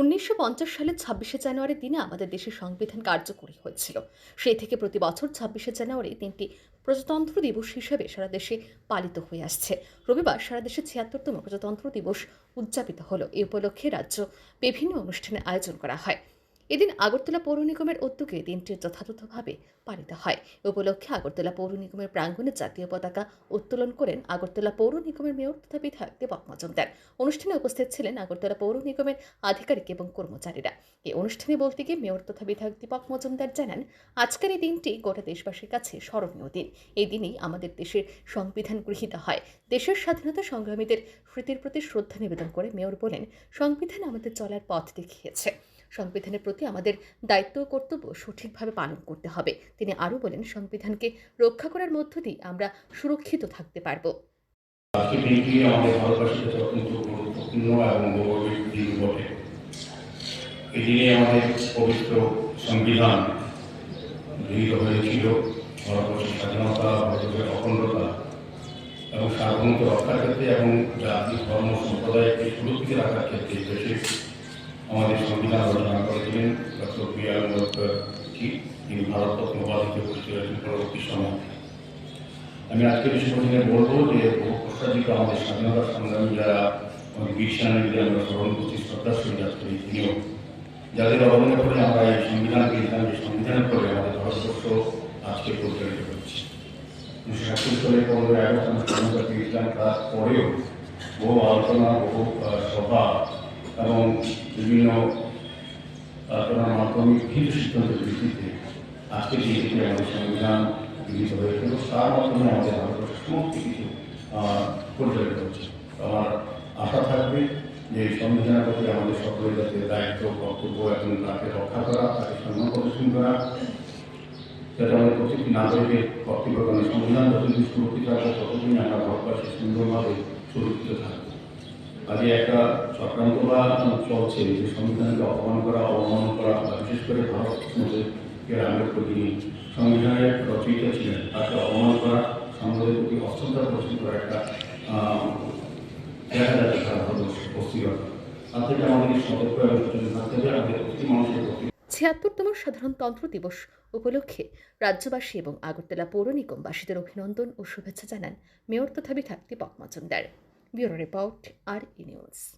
উনিশশো পঞ্চাশ সালের ছাব্বিশে জানুয়ারির দিনে আমাদের দেশের সংবিধান কার্যকরী হয়েছিল। সেই থেকে প্রতি বছর ছাব্বিশে জানুয়ারি দিনটি প্রজাতন্ত্র দিবস হিসেবে সারা দেশে পালিত হয়ে আসছে। রবিবার সারা দেশে ছিয়াত্তরতম প্রজাতন্ত্র দিবস উদযাপিত হলো। এ উপলক্ষে রাজ্য বিভিন্ন অনুষ্ঠানে আয়োজন করা হয়। এদিন আগরতলা পৌর নিগমের উদ্যোগে দিনটি যথাযথভাবে পালিত হয়। উপলক্ষে আগরতলা পৌর নিগমের প্রাঙ্গণে জাতীয় পতাকা উত্তোলন করেন আগরতলা পৌর নিগমের মেয়র তথা বিধায়ক দেবক মজুমদার। অনুষ্ঠানে উপস্থিত ছিলেন আগরতলা পৌর নিগমের আধিকারিক এবং কর্মচারীরা। এই অনুষ্ঠানে বলতে গিয়ে মেয়র তথা বিধায়ক দীপক মজুমদার জানান, আজকের এই দিনটি গোটা দেশবাসীর কাছে স্মরণীয় দিন। এই দিনেই আমাদের দেশের সংবিধান গৃহীত হয়। দেশের স্বাধীনতা সংগ্রামীদের স্মৃতির প্রতি শ্রদ্ধা নিবেদন করে মেয়র বলেন, সংবিধান আমাদের চলার পথ দেখিয়েছে। সংবিধানের প্রতি আমাদের দায়িত্ব কর্তব্য সঠিকভাবে পালন করতে হবে। তিনি আরও বলেন, সংবিধানকে রক্ষা করার মধ্য দিয়ে আমরা সুরক্ষিত থাকতে পারব। এবং গৌরবের সংবিধান এবং সার্বভৌমত্ব রক্ষার ক্ষেত্রে এবং জাতি, ধর্ম, সম্প্রদায়কে সুরক্ষিত রাখার ক্ষেত্রে দেশের আমাদের সংবিধান রচনা করেছিলেন ডক্টর বি আর আম্বেদকর তিনি ভারতরত্ন উপাধিতে পরিচিত পরবর্তী সময়। আমি আজকে বিশেষ বলব যে প্রস্তাবিত আমাদের স্বাধীনতা সংগ্রামী যারা বীর সেনানীদের আমরা স্মরণ করছি, শ্রদ্ধা সহিত আজকে এই দিনেও। যাদের অবদানের করে আমরা এই সংবিধান পেয়েছিলাম এই সংবিধানের করে আমাদের ভারতবর্ষ আজকে পরিচালিত হচ্ছে। উনিশশো সাতচল্লিশ সালে পনেরোই আগস্ট আমরা স্বাধীনতা পেয়েছিলাম, তারপরেও বহু আলোচনা, বহু সভা এবং বিভিন্ন আলোচনার মাধ্যমে বিভিন্ন সিদ্ধান্তের ভিত্তিতে আজকে যে দিনে আমাদের সংবিধান গৃহীত হয়েছিল তার মাধ্যমে আমাদের ভারতবর্ষের সমস্ত কিছু পরিচালিত হচ্ছে। আমার আশা থাকবে যে সংবিধানের প্রতি আমাদের সকলের যাতে দায়িত্ব কর্তব্য এবং তাকে রক্ষা করা, তাকে সম্মান প্রদর্শন করা, যাতে আমাদের প্রত্যেকটি নাগরিকের কর্তব্য কারণ সংবিধান যতদিন সুরক্ষিত থাকবে ততদিন আমরা ভারতবাসী সুন্দরভাবে সুরক্ষিত থাকব। আজকে একটা চক্রান্ত বা চলছে যে সংবিধানকে অপমান করা অবমান করা, বা বিশেষ করে ভারত আম্বেদকর যিনি সংবিধানের রচয়িতা ছিলেন, তাকে অপমান করা সমাজের প্রতি অশ্রদ্ধা প্রশ্ন করা একটা দেখা যাচ্ছে সারা ভারতবর্ষে তার থেকে আমাদের সতর্ক এবং সচেতন থাকতে হবে? আমাদের প্রতি মানুষের প্রতি ছিয়াত্তরতম সাধারণতন্ত্র দিবস উপলক্ষে রাজ্যবাসী এবং আগরতলা পৌর নিগমবাসীদের অভিনন্দন ও শুভেচ্ছা জানান মেয়র তথা বিধায়ক Dipak Majumdar bureau report our news.